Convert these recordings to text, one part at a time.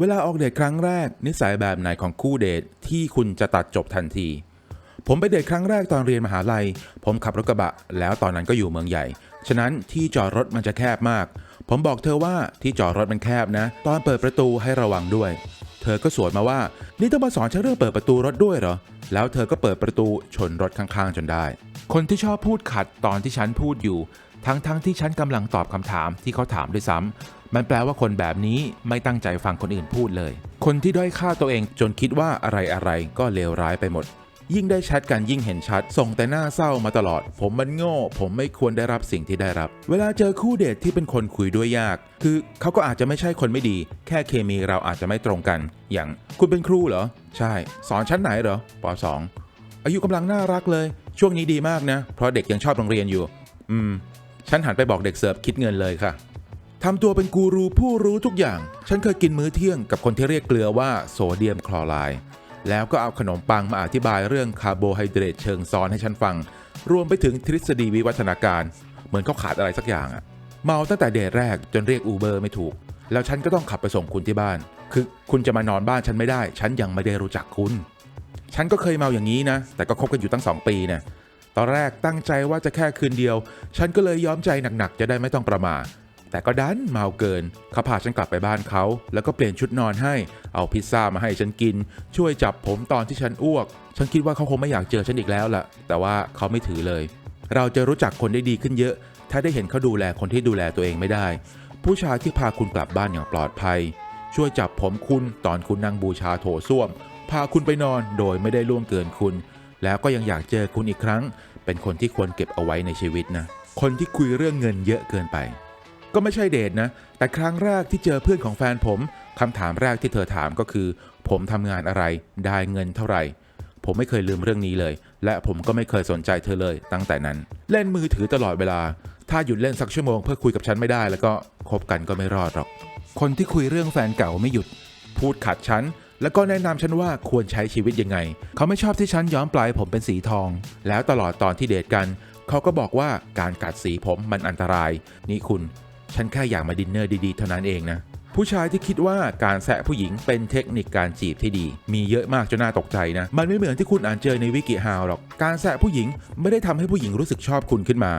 เวลาออกเดทครั้งแรก นิสัยแบบไหนของคู่เดทที่คุณจะตัดจบทันที ผมไปเดทครั้งแรกตอนเรียนมหาลัย ผมขับรถกระบะ แล้วตอนนั้นก็อยู่เมืองใหญ่ ฉะนั้นที่จอดรถมันจะแคบมาก ผมบอกเธอว่าที่จอดรถมันแคบนะ ตอนเปิดประตูให้ระวังด้วย เธอก็สวนมาว่า นี่ต้องมาสอนฉันเรื่องเปิดประตูรถด้วยเหรอ แล้วเธอก็เปิดประตูชนรถข้างๆจนได้ คนที่ชอบพูดขัดตอนที่ฉันพูดอยู่ ทั้งๆทที่ฉันกำลังตอบคำถามที่เขาถามด้วยซ้ำ มันแปลว่าคนแบบนี้ไม่ตั้งใจฟังคนอื่นพูดเลย คนที่ด้อยค่าตัวเองจนคิดว่าอะไรอะไรก็เลวร้ายไปหมด ยิ่งได้แชทกันยิ่งเห็นชัด ส่งแต่หน้าเศร้ามาตลอด ผมมันโง่ ผมไม่ควรได้รับสิ่งที่ได้รับ เวลาเจอคู่เดทที่เป็นคนคุยด้วยยาก คือเขาก็อาจจะไม่ใช่คนไม่ดี แค่เคมีเราอาจจะไม่ตรงกัน อย่างคุณเป็นครูเหรอ ใช่ สอนชั้นไหนเหรอป .2 อายุกำลังน่ารักเลย ช่วงนี้ดีมากนะ เพราะเด็กยังชอบโรงเรียนอยู่ อืม ฉันหันไปบอกเด็กเสิร์ฟคิดเงินเลยค่ะ ทำตัวเป็นกูรูผู้รู้ทุกอย่าง ฉันเคยกินมื้อเที่ยงกับคนที่เรียกเกลือว่าโซเดียมคลอไรด์แล้วก็เอาขนมปังมาอธิบายเรื่องคาร์โบไฮเดรตเชิงซ้อนให้ฉันฟัง รวมไปถึงทฤษฎีวิวัฒนาการ เหมือนเขาขาดอะไรสักอย่างอะเมาตั้งแต่เดทแรกจนเรียกอูเบอร์ไม่ถูก แล้วฉันก็ต้องขับไปส่งคุณที่บ้าน คือคุณจะมานอนบ้านฉันไม่ได้ ฉันยังไม่ได้รู้จักคุณ ฉันก็เคยเมาอย่างนี้นะ แต่ก็คบกันอยู่ตั้งสองปีนะตอนแรกตั้งใจว่าจะแค่คืนเดียว ฉันก็เลยยอมใจหนักๆจะได้ไม่ต้องประมา แต่ก็ดันเมาเกิน เขาพาฉันกลับไปบ้านเขา แล้วก็เปลี่ยนชุดนอนให้ เอาพิซซ่ามาให้ฉันกิน ช่วยจับผมตอนที่ฉันอ้วก ฉันคิดว่าเขาคงไม่อยากเจอฉันอีกแล้วล่ะ แต่ว่าเขาไม่ถือเลย เราจะรู้จักคนได้ดีขึ้นเยอะ ถ้าได้เห็นเขาดูแลคนที่ดูแลตัวเองไม่ได้ ผู้ชายที่พาคุณกลับบ้านอย่างปลอดภัย ช่วยจับผมคุณตอนคุณนั่งบูชาโถส้วม พาคุณไปนอนโดยไม่ได้ล่วงเกินคุณ แล้วก็ยังอยากเจอคุณอีกครั้ง เป็นคนที่ควรเก็บเอาไว้ในชีวิตนะ คนที่คุยเรื่องเงินเยอะเกินไป ก็ไม่ใช่เดทนะ แต่ครั้งแรกที่เจอเพื่อนของแฟนผมคำถามแรกที่เธอถามก็คือ ผมทำงานอะไร ได้เงินเท่าไหร่ ผมไม่เคยลืมเรื่องนี้เลย และผมก็ไม่เคยสนใจเธอเลย ตั้งแต่นั้น เล่นมือถือตลอดเวลา ถ้าหยุดเล่นสักชั่วโมงเพื่อคุยกับฉันไม่ได้ แล้วก็คบกันก็ไม่รอดหรอก คนที่คุยเรื่องแฟนเก่าไม่หยุด พูดขัดฉันแล้วก็แนะนำฉันว่าควรใช้ชีวิตยังไง เขาไม่ชอบที่ฉันย้อมปลายผมเป็นสีทอง แล้วตลอดตอนที่เดทกัน เขาก็บอกว่าการกัดสีผมมันอันตราย นี่คุณ ฉันแค่อยากมาดินเนอร์ดีๆเท่านั้นเองนะ ผู้ชายที่คิดว่าการแซะผู้หญิงเป็นเทคนิคการจีบที่ดี มีเยอะมากจนน่าตกใจนะ มันไม่เหมือนที่คุณอ่านเจอในวิกิฮาวหรอก การแซะผู้หญิงไม่ได้ทำให้ผู้หญิงรู้สึกชอบคุณขึ้นมา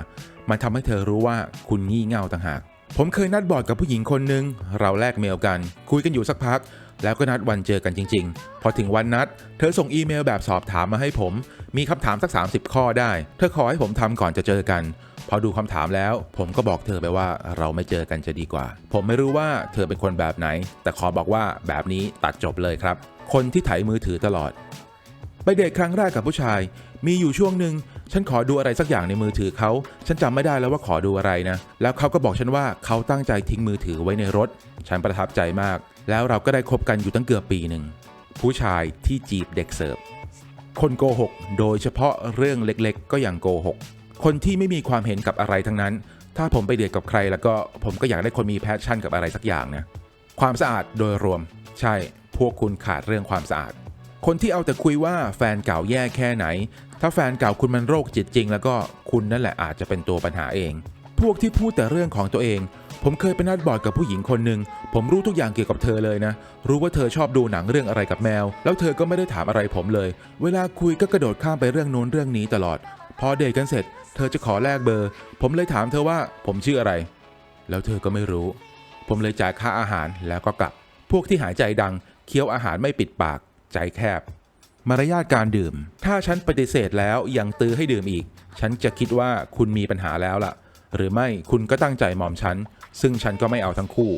มันทำให้เธอรู้ว่าคุณงี่เง่าต่างหาก ผมเคยนัดบอร์ดกับผู้หญิงคนหนึ่งเราแลกเมลกัน คุยกันอยู่สักพักแล้วก็นัดวันเจอกันจริง ๆ พอถึงวันนัด เธอส่งอีเมลแบบสอบถามมาให้ผม มีคำถามสัก 30 ข้อได้ เธอขอให้ผมทำก่อนจะเจอกัน พอดูคำถามแล้ว ผมก็บอกเธอไปว่าเราไม่เจอกันจะดีกว่า ผมไม่รู้ว่าเธอเป็นคนแบบไหน แต่ขอบอกว่าแบบนี้ตัดจบเลยครับ คนที่ไถมือถือตลอด ไปเดทครั้งแรกกับผู้ชาย มีอยู่ช่วงหนึ่งฉันขอดูอะไรสักอย่างในมือถือเขา ฉันจำไม่ได้แล้วว่าขอดูอะไรนะ แล้วเขาก็บอกฉันว่าเขาตั้งใจทิ้งมือถือไว้ในรถ ฉันประทับใจมาก แล้วเราก็ได้คบกันอยู่ตั้งเกือบปีหนึ่ง ผู้ชายที่จีบเด็กเสิร์ฟ คนโกหก โดยเฉพาะเรื่องเล็กๆ ก็ยังโกหก คนที่ไม่มีความเห็นกับอะไรทั้งนั้น ถ้าผมไปเดทกับใคร แล้วก็ผมก็อยากได้คนมีแพชชั่นกับอะไรสักอย่างนะความสะอาดโดยรวม ใช่พวกคุณขาดเรื่องความสะอาด คนที่เอาแต่คุยว่าแฟนเก่าแย่แค่ไหน ถ้าแฟนเก่าคุณมันโรคจิตจริง แล้วก็คุณนั่นแหละอาจจะเป็นตัวปัญหาเอง พวกที่พูดแต่เรื่องของตัวเอง ผมเคยไปนัดบอร์ดกับผู้หญิงคนหนึ่งผมรู้ทุกอย่างเกี่ยวกับเธอเลยนะ รู้ว่าเธอชอบดูหนังเรื่องอะไรกับแมว แล้วเธอก็ไม่ได้ถามอะไรผมเลย เวลาคุยก็กระโดดข้ามไปเรื่องโน้นเรื่องนี้ตลอด พอเดทกันเสร็จ เธอจะขอแลกเบอร์ ผมเลยถามเธอว่าผมชื่ออะไร แล้วเธอก็ไม่รู้ ผมเลยจ่ายค่าอาหารแล้วก็กลับ พวกที่หายใจดังเคี้ยวอาหารไม่ปิดปากใจแคบ มารยาทการดื่ม ถ้าฉันปฏิเสธแล้วยังตื้อให้ดื่มอีก ฉันจะคิดว่าคุณมีปัญหาแล้วล่ะ หรือไม่คุณก็ตั้งใจมอมฉัน ซึ่งฉันก็ไม่เอาทั้งคู่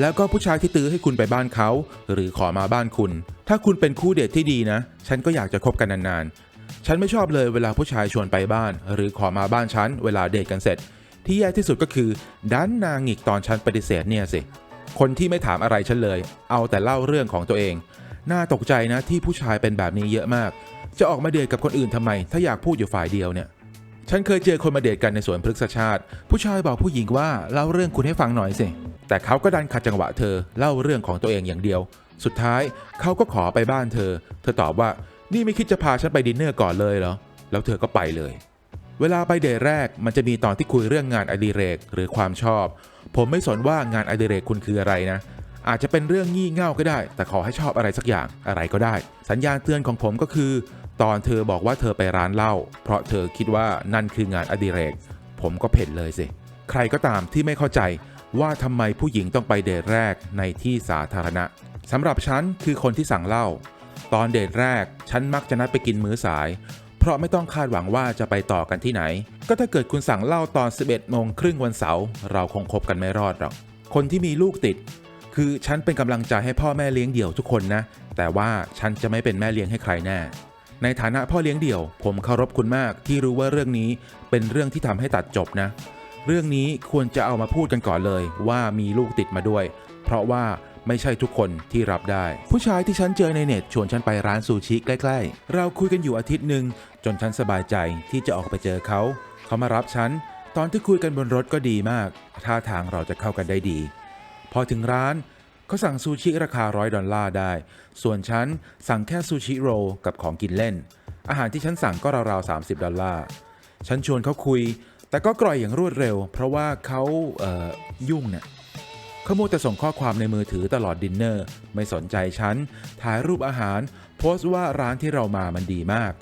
แล้วก็ผู้ชายที่ตื้อให้คุณไปบ้านเขา หรือขอมาบ้านคุณ ถ้าคุณเป็นคู่เดทที่ดีนะ ฉันก็อยากจะคบกันนานๆ ฉันไม่ชอบเลยเวลาผู้ชายชวนไปบ้าน หรือขอมาบ้านฉันเวลาเดทกันเสร็จ ที่แย่ที่สุดก็คือดันนางหงิกตอนฉันปฏิเสธเนี่ยสิ คนที่ไม่ถามอะไรฉันเลย เอาแต่เล่าเรื่องของตัวเอง น่าตกใจนะที่ผู้ชายเป็นแบบนี้เยอะมาก จะออกมาเดทกับคนอื่นทำไม ถ้าอยากพูดอยู่ฝ่ายเดียวเนี่ยฉันเคยเจอคนมาเดทกันในสวนพฤกษชาติ ผู้ชายบอกผู้หญิงว่าเล่าเรื่องคุณให้ฟังหน่อยสิแต่เขาก็ดันขัดจังหวะเธอเล่าเรื่องของตัวเองอย่างเดียว สุดท้ายเขาก็ขอไปบ้านเธอ เธอตอบว่า นี่ไม่คิดจะพาฉันไปดินเนอร์ก่อนเลยเหรอ แล้วเธอก็ไปเลย เวลาไปเดทแรกมันจะมีตอนที่คุยเรื่องงานอดิเรกหรือความชอบ ผมไม่สนว่างานอดิเรกคุณคืออะไรนะ อาจจะเป็นเรื่องงี่เง่าก็ได้ แต่ขอให้ชอบอะไรสักอย่างอะไรก็ได้ สัญญาณเตือนของผมก็คือ ตอนเธอบอกว่าเธอไปร้านเหล้าเพราะเธอคิดว่านั่นคืองานอดิเรก ผมก็เพ่นเลยสิใครก็ตามที่ไม่เข้าใจว่าทำไมผู้หญิงต้องไปเดทแรกในที่สาธารณะสำหรับฉันคือคนที่สั่งเหล้า ตอนเดทแรก ฉันมักจะนัดไปกินมื้อสาย เพราะไม่ต้องคาดหวังว่าจะไปต่อกันที่ไหน ก็ถ้าเกิดคุณสั่งเหล้าตอน 11โมงครึ่งวันเสาร์เราคงคบกันไม่รอดหรอก คนที่มีลูกติด คือฉันเป็นกำลังใจให้พ่อแม่เลี้ยงเดี่ยวทุกคนนะ แต่ว่าฉันจะไม่เป็นแม่เลี้ยงให้ใครแน่ในฐานะพ่อเลี้ยงเดี่ยว ผมเคารพคุณมากที่รู้ว่าเรื่องนี้เป็นเรื่องที่ทำให้ตัดจบนะ เรื่องนี้ควรจะเอามาพูดกันก่อนเลยว่ามีลูกติดมาด้วย เพราะว่า ไม่ใช่ทุกคนที่รับได้ ผู้ชายที่ฉันเจอในเน็ตชวนฉันไปร้านซูชิใกล้ ๆ เราคุยกันอยู่อาทิตย์หนึ่งจนฉันสบายใจที่จะออกไปเจอเขา เขามารับฉัน ตอนที่คุยกันบนรถก็ดีมากท่าทางเราจะเข้ากันได้ดี พอถึงร้านเขาสั่งซูชิราคาร้อยดอลลาร์ได้ ส่วนฉันสั่งแค่ซูชิโรกับของกินเล่น อาหารที่ฉันสั่งก็ราวๆ30 ดอลลาร์ ฉันชวนเขาคุย แต่ก็กร่อยอย่างรวดเร็ว เพราะว่าเขาเอ่อยุ่งเนี่ย เขาโมแต่ส่งข้อความในมือถือตลอดดินเนอร์ ไม่สนใจฉัน ถ่ายรูปอาหาร โพสต์ว่าร้านที่เรามามันดีมาก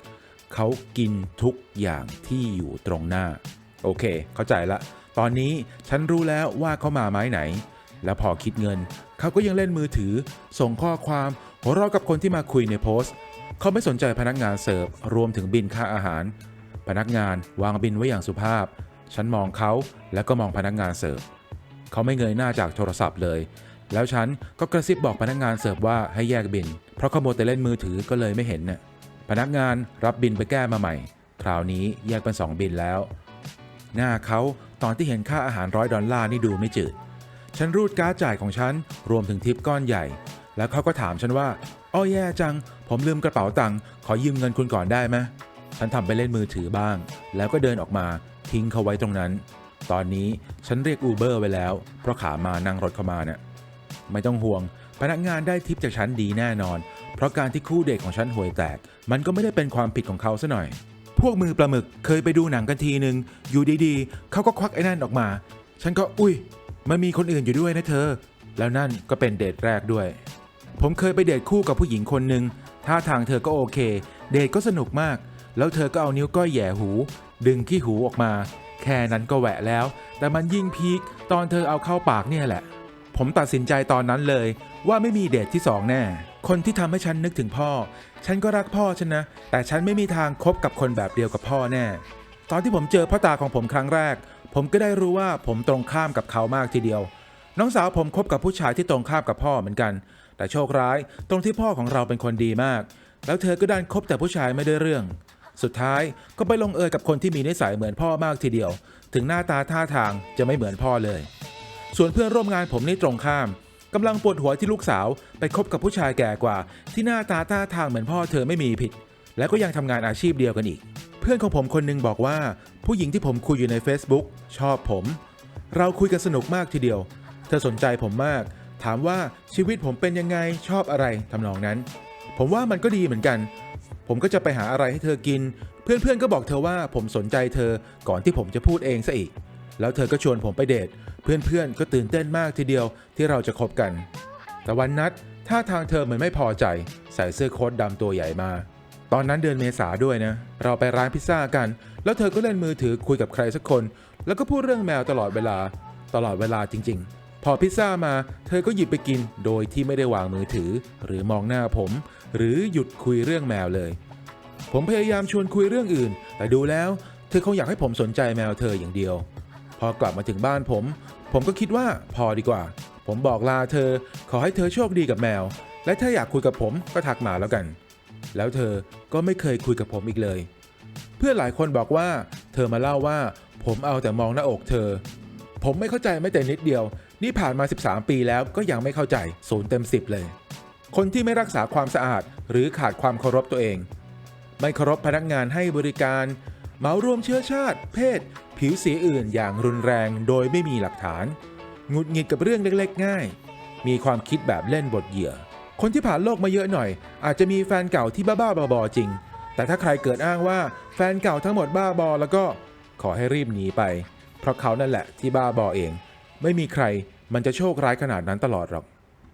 เขากินทุกอย่างที่อยู่ตรงหน้า โอเค เข้าใจละ ตอนนี้ฉันรู้แล้วว่าเขามาไม้ไหน แล้วพอคิดเงิน เขาก็ยังเล่นมือถือ ส่งข้อความหัวเราะกับคนที่มาคุยในโพสต์ เขาไม่สนใจพนักงานเสิร์ฟรวมถึงบินค่าอาหาร พนักงานวางบินไว้อย่างสุภาพ ฉันมองเขาแล้วก็มองพนักงานเสิร์ฟ เขาไม่เงยหน้าจากโทรศัพท์เลย แล้วฉันก็กระซิบบอกพนักงานเสิร์ฟว่าให้แยกบิน เพราะเขาโมวแต่เล่นมือถือก็เลยไม่เห็นน่ะพนักงานรับบินไปแก้มาใหม่ คราวนี้แยกเป็นสองบินแล้ว หน้าเขาตอนที่เห็นค่าอาหารร้อยดอลลาร์นี่ดูไม่จืด ฉันรูดการ์ดจ่ายของฉันรวมถึงทิปก้อนใหญ่ แล้วเขาก็ถามฉันว่าอ้อแย่จัง ผมลืมกระเป๋าตังค์ขอยืมเงินคุณก่อนได้ไหมฉันทำไปเล่นมือถือบ้าง แล้วก็เดินออกมาทิ้งเขาไว้ตรงนั้น ตอนนี้ฉันเรียกอูเบอร์ไว้แล้ว เพราะขามานั่งรถเข้ามาเนี่ยไม่ต้องห่วง พนักงานได้ทิปจากฉันดีแน่นอน เพราะการที่คู่เด็กของฉันห่วยแตก มันก็ไม่ได้เป็นความผิดของเขาซะหน่อย พวกมือปลาหมึกเคยไปดูหนังกันทีหนึ่งอยู่ดีๆ เขาก็ควักไอ้นั่นออกมา ฉันก็อุ้ย มันมีคนอื่นอยู่ด้วยนะเธอ แล้วนั่นก็เป็นเดทแรกด้วย ผมเคยไปเดทคู่กับผู้หญิงคนหนึ่งท่าทางเธอก็โอเค เดทก็สนุกมาก แล้วเธอก็เอานิ้วก้อยแหย่หู ดึงขี้หูออกมา แค่นั้นก็แหวะแล้ว แต่มันยิ่งพีคตอนเธอเอาเข้าปากเนี่ยแหละ ผมตัดสินใจตอนนั้นเลย ว่าไม่มีเดทที่สองแน่ คนที่ทำให้ฉันนึกถึงพ่อ ฉันก็รักพ่อฉันนะ แต่ฉันไม่มีทางคบกับคนแบบเดียวกับพ่อแน่ ตอนที่ผมเจอพ่อตาของผมครั้งแรก ผมก็ได้รู้ว่าผมตรงข้ามกับเขามากทีเดียว น้องสาวผมคบกับผู้ชายที่ตรงข้ามกับพ่อเหมือนกัน แต่โชคร้ายตรงที่พ่อของเราเป็นคนดีมาก แล้วเธอก็ดันคบแต่ผู้ชายไม่ได้เรื่อง สุดท้ายก็ไปลงเอยกับคนที่มีนิสัยเหมือนพ่อมากทีเดียว ถึงหน้าตาท่าทางจะไม่เหมือนพ่อเลย ส่วนเพื่อนร่วมงานผมนี่ตรงข้ามกำลังปวดหัวที่ลูกสาวไปคบกับผู้ชายแก่กว่า ที่หน้าตาท่าทางเหมือนพ่อเธอไม่มีผิด แล้วก็ยังทำงานอาชีพเดียวกันอีก เพื่อนของผมคนหนึงบอกว่า ผู้หญิงที่ผมคุยอยู่ใน Facebook ชอบผม เราคุยกันสนุกมากทีเดียว เธอสนใจผมมาก ถามว่าชีวิตผมเป็นยังไงชอบอะไรทำนองนั้น ผมว่ามันก็ดีเหมือนกัน ผมก็จะไปหาอะไรให้เธอกิน เพื่อนๆก็บอกเธอว่าผมสนใจเธอก่อนที่ผมจะพูดเองซะอีก แล้วเธอก็ชวนผมไปเดท เพื่อนๆก็ตื่นเต้นมากทีเดียวที่เราจะคบกัน แต่วันนัดท่าทางเธอเหมือนไม่พอใจใส่เสื้อโค้ทดำตัวใหญ่มา ตอนนั้นเดือนเมษาด้วยนะ เราไปร้านพิซซ่ากัน แล้วเธอก็เล่นมือถือคุยกับใครสักคน แล้วก็พูดเรื่องแมวตลอดเวลา ตลอดเวลาจริง ๆ พอพิซซ่ามา เธอก็หยิบไปกินโดยที่ไม่ได้วางมือถือ หรือมองหน้าผม หรือหยุดคุยเรื่องแมวเลย ผมพยายามชวนคุยเรื่องอื่น แต่ดูแล้ว เธอคงอยากให้ผมสนใจแมวเธออย่างเดียว พอกลับมาถึงบ้านผม ผมก็คิดว่าพอดีกว่า ผมบอกลาเธอ ขอให้เธอโชคดีกับแมว และถ้าอยากคุยกับผมก็ทักมาแล้วกัน แล้วเธอก็ไม่เคยคุยกับผมอีกเลย เพื่อนหลายคนบอกว่า เธอมาเล่าว่า ผมเอาแต่มองหน้าอกเธอ ผมไม่เข้าใจไม่แต่นิดเดียว นี่ผ่านมา 13 ปีแล้วก็ยังไม่เข้าใจศูนย์เต็ม 10 เลย คนที่ไม่รักษาความสะอาด หรือขาดความเคารพตัวเอง ไม่เคารพพนักงานให้บริการเหมารวมเชื้อชาติ เพศ ผิวสีอื่นอย่างรุนแรงโดยไม่มีหลักฐานหงุดหงิดกับเรื่องเล็กๆ ง่าย มีความคิดแบบเล่นบทเหยื่อ คนที่ผ่านโลกมาเยอะหน่อย อาจจะมีแฟนเก่าที่บ้าๆบอๆจริง แต่ถ้าใครเกิดอ้างว่าแฟนเก่าทั้งหมดบ้าบอแล้วก็ขอให้รีบหนีไป เพราะเขานั่นแหละที่บ้าบอเอง ไม่มีใครมันจะโชคร้ายขนาดนั้นตลอดหรอก